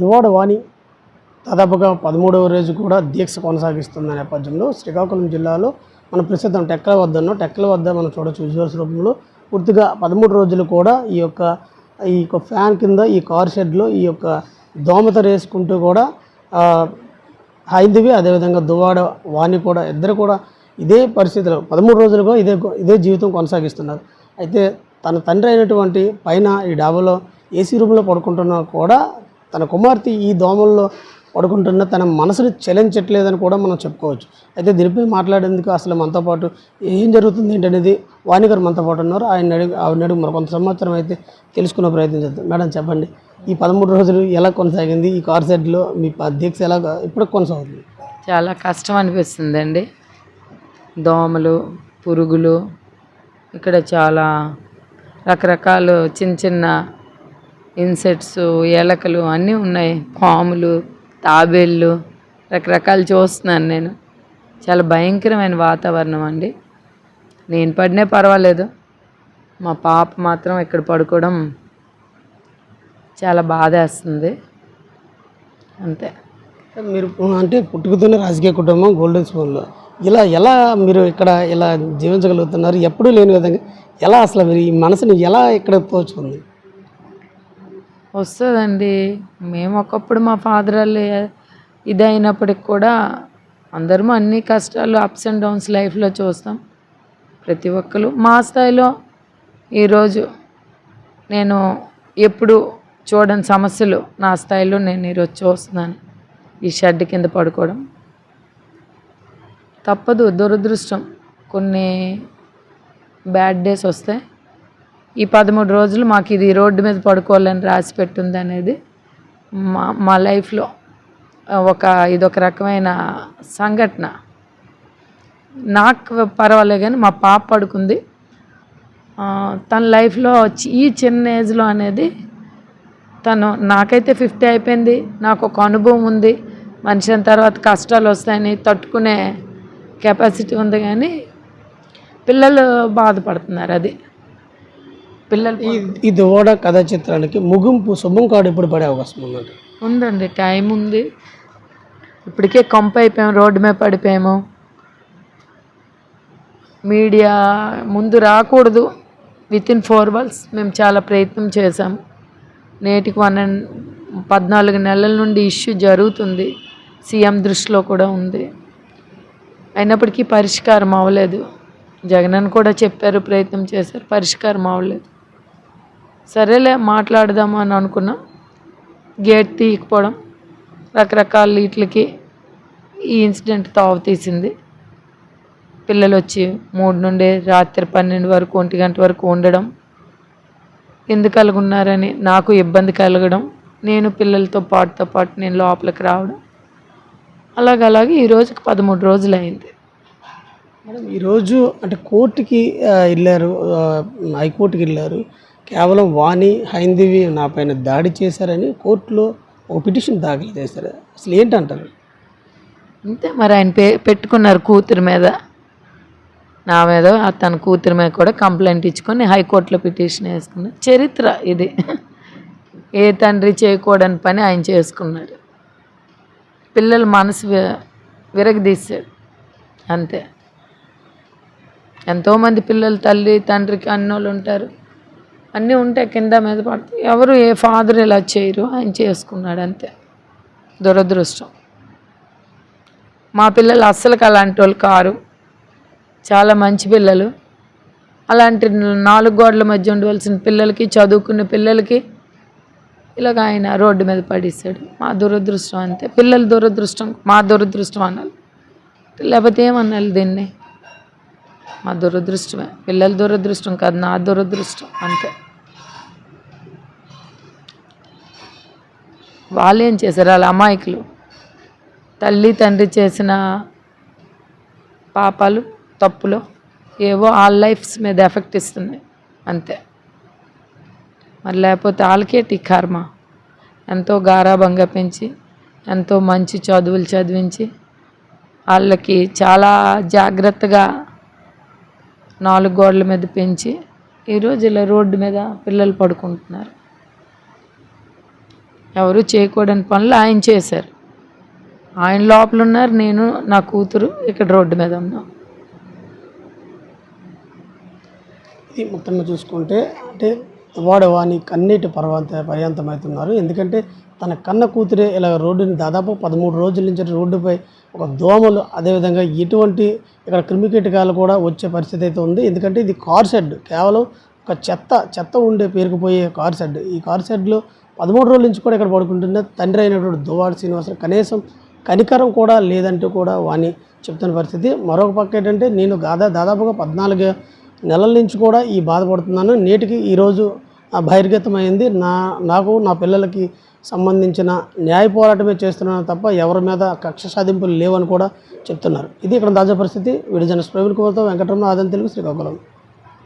దువాడ వాణి దాదాపుగా పదమూడవ రోజు కూడా దీక్ష కొనసాగిస్తున్న నేపథ్యంలో శ్రీకాకుళం జిల్లాలో మనం ప్రస్తుతం టెక్కల వద్ద ఉన్నాం. టెక్కల వద్ద మనం చూడొచ్చు విజువల్స్ రూపంలో. పూర్తిగా పదమూడు రోజులు కూడా ఈ యొక్క ఈ యొక్క ఫ్యాన్ కింద ఈ కార్ షెడ్లో ఈ యొక్క దోమత వేసుకుంటూ కూడా హైందవి అదేవిధంగా దువాడ వాణి కూడా ఇద్దరు కూడా ఇదే పరిస్థితిలో పదమూడు రోజులుగా ఇదే ఇదే జీవితం కొనసాగిస్తున్నారు. అయితే తన తండ్రి అయినటువంటి పైన ఈ డాబాలో ఏసీ రూమ్లో పడుకుంటున్నా కూడా తన కుమార్తె ఈ దోమల్లో పడుకుంటున్న తన మనసుని చలించట్లేదని కూడా మనం చెప్పుకోవచ్చు. అయితే దీనిపై మాట్లాడేందుకు అసలు మనతో పాటు ఏం జరుగుతుంది ఏంటనేది వాణి గారు మనతో పాటు ఉన్నారు. ఆయన అడిగి ఆవిడ అడిగి మరికొంత సమాచారం అయితే తెలుసుకునే ప్రయత్నం చేద్దాం. మేడం చెప్పండి. ఈ పదమూడు రోజులు ఎలా కొనసాగింది? ఈ కార్ సెట్లో మీ దీక్ష ఎలా ఇప్పుడు కొనసాగుతుంది? చాలా కష్టం అనిపిస్తుందండి. దోమలు పురుగులు ఇక్కడ చాలా రకరకాలు చిన్న చిన్న ఇన్సెట్స్ ఎలకలు అన్నీ ఉన్నాయి. పాములు తాబేళ్ళు రకరకాలు చూస్తున్నాను నేను. చాలా భయంకరమైన వాతావరణం అండి. నేను పడినే పర్వాలేదు. మా పాప మాత్రం ఇక్కడ పడుకోవడం చాలా బాధేస్తుంది. అంతే. మీరు అంటే పుట్టుకతోనే రాజకీయ కుటుంబం గోల్డెన్ స్పూన్లో ఇలా ఎలా మీరు ఇక్కడ ఇలా జీవించగలుగుతున్నారు? ఎప్పుడూ లేని విధంగా ఎలా అసలు మీరు ఈ మనసుని ఎలా ఇక్కడ తోచుకుంది వస్తుందండి. మేము ఒకప్పుడు మా ఫాదర్ వాళ్ళు ఇదైనప్పటికి కూడా అందరము అన్ని కష్టాలు అప్స్ అండ్ డౌన్స్ లైఫ్లో చూస్తాం. ప్రతి ఒక్కరు మా స్థాయిలో ఈరోజు నేను ఎప్పుడు చూడని సమస్యలు నా స్థాయిలో నేను ఈరోజు చూస్తున్నాను. ఈ షెడ్ కింద పడుకోవడం. తప్పదు దురదృష్టం. కొన్ని బ్యాడ్ డేస్ వస్తాయి ఈ పదమూడు రోజులు మాకు ఇది రోడ్డు మీద పడుకోవాలని రాసి పెట్టుంది అనేది మా మా లైఫ్లో ఒక ఇదొక రకమైన సంఘటన. నాకు పర్వాలేదు కానీ మా పాప పడుకుంది. తన లైఫ్లో ఈ చిన్న ఏజ్లో అనేది తను నాకైతే ఫిఫ్టీ అయిపోయింది. నాకు ఒక అనుభవం ఉంది. మనిషి అయిన తర్వాత కష్టాలు వస్తాయని తట్టుకునే కెపాసిటీ ఉంది కానీ పిల్లలు బాధపడుతున్నారు అది. పిల్లలు ఈ ఈ దువాడ కథా చిత్రానికి ముగింపు శుభం కార్డు ఎప్పుడు పడే అవకాశం ఉందండి ఉందండి టైం ఉంది. ఇప్పటికే కంప అయిపోయాము రోడ్డు మీద పడిపోయాము. మీడియా ముందు రాకూడదు. విత్ ఇన్ ఫోర్ వాల్స్ మేము చాలా ప్రయత్నం చేశాము నేటికి వన్ అండ్ పద్నాలుగు నెలల నుండి ఇష్యూ జరుగుతుంది. సీఎం దృష్టిలో కూడా ఉంది. అయినప్పటికీ పరిష్కారం అవ్వలేదు. జగనన్న కూడా చెప్పారు ప్రయత్నం చేశారు పరిష్కారం అవ్వలేదు. సరేలే మాట్లాడదాము అని అనుకున్నాం. గేట్ తీయకపోవడం రకరకాల వీటికి ఈ ఇన్సిడెంట్ తావు తీసింది. పిల్లలు వచ్చి మూడు నుండి రాత్రి పన్నెండు వరకు ఒంటి గంట వరకు ఉండడం ఎందుకు కలుగున్నారని నాకు ఇబ్బంది కలగడం నేను పిల్లలతో పాటుతో పాటు నేను లోపలికి రావడం. అలాగలాగే ఈ రోజుకి పదమూడు రోజులు అయింది మేడం ఈరోజు అంటే కోర్టుకి వెళ్ళారు హైకోర్టుకి వెళ్ళారు. కేవలం వాణి హైందవి నా పైన దాడి చేశారని కోర్టులో ఒక పిటిషన్ దాఖలు చేశారు. అసలు ఏంటంటారు? అంతే మరి ఆయన పే పెట్టుకున్నారు కూతురు మీద. నా మీద తన కూతురు మీద కూడా కంప్లైంట్ ఇచ్చుకొని హైకోర్టులో పిటిషన్ వేసుకున్నారు. చరిత్ర ఇది. ఏ తండ్రి చేయకూడని పని ఆయన చేసుకున్నాడు. పిల్లల మనసు విరగదీశాడు. అంతే. ఎంతోమంది పిల్లలు తల్లి తండ్రికి అన్నోళ్ళు ఉంటారు. అన్నీ ఉంటాయి కింద మీద పడతాయి ఎవరు ఏ ఫాదర్ ఇలా చేయరు ఆయన చేసుకున్నాడు అంతే. దురదృష్టం. మా పిల్లలు అస్సలు అలాంటి వాళ్ళు కారు. చాలా మంచి పిల్లలు. అలాంటి నాలుగు గోడల మధ్య ఉండవలసిన పిల్లలకి చదువుకున్న పిల్లలకి ఇలాగ ఆయన రోడ్డు మీద పడేశాడు. మా దురదృష్టం అంతే. పిల్లల దురదృష్టం మా దురదృష్టం అనాలి. లేకపోతే ఏమనాలి దీన్ని? మా దురదృష్టమే. పిల్లల దురదృష్టం కాదు నా దురదృష్టం అంతే. వాళ్ళు ఏం చేశారు? వాళ్ళ అమాయకులు. తల్లి తండ్రి చేసిన పాపాలు తప్పులు ఏవో ఆల్ లైఫ్స్ మీద ఎఫెక్ట్ ఇస్తున్నాయి. అంతే. మరి లేకపోతే వాళ్ళకేటి కర్మ? ఎంతో గారాభంగా పెంచి ఎంతో మంచి చదువులు చదివించి వాళ్ళకి చాలా జాగ్రత్తగా నాలుగు గోడల మీద పెంచి ఈరోజు ఇలా రోడ్డు మీద పిల్లలు పడుకుంటున్నారు. ఎవరు చేయకూడని పనులు ఆయన చేశారు. ఆయన లోపల ఉన్నారు నేను నా కూతురు ఇక్కడ రోడ్డు మీద ఉన్నాం. మొత్తంగా చూసుకుంటే అంటే వాడు వాని కన్నీటి పర్వంత పర్యంతమవుతున్నారు. ఎందుకంటే తన కన్న కూతురే ఇలా రోడ్డుని దాదాపు పదమూడు రోజుల నుంచి రోడ్డుపై ఒక దోమలు అదేవిధంగా ఎటువంటి ఇక్కడ క్రిమికీటకాలు కూడా వచ్చే పరిస్థితి అయితే ఉంది. ఎందుకంటే ఇది కార్ షెడ్. కేవలం ఒక చెత్త చెత్త ఉండే పేరుకుపోయే కార్ షెడ్. ఈ కార్ షెడ్లో పదమూడు రోజుల నుంచి కూడా ఇక్కడ పడుకుంటున్న తండ్రి అయినటువంటి దువ్వాడు శ్రీనివాసరావు కనీసం కనికరం కూడా లేదంటూ కూడా వాణి చెప్తున్న పరిస్థితి. మరొక పక్క ఏంటంటే నేను దాదా దాదాపుగా పద్నాలుగు నెలల నుంచి కూడా ఈ బాధపడుతున్నాను. నేటికి ఈరోజు బహిర్గతమైంది. నా నాకు నా పిల్లలకి సంబంధించిన న్యాయ పోరాటమే చేస్తున్నాను తప్ప ఎవరి మీద కక్ష సాధింపులు లేవని కూడా చెప్తున్నారు. ఇది ఇక్కడ తాజా పరిస్థితి. విడిజన ప్రవీణ్ కుమార్తో వెంకటరమణ ఆదం తెలుగు శ్రీకాకుళం.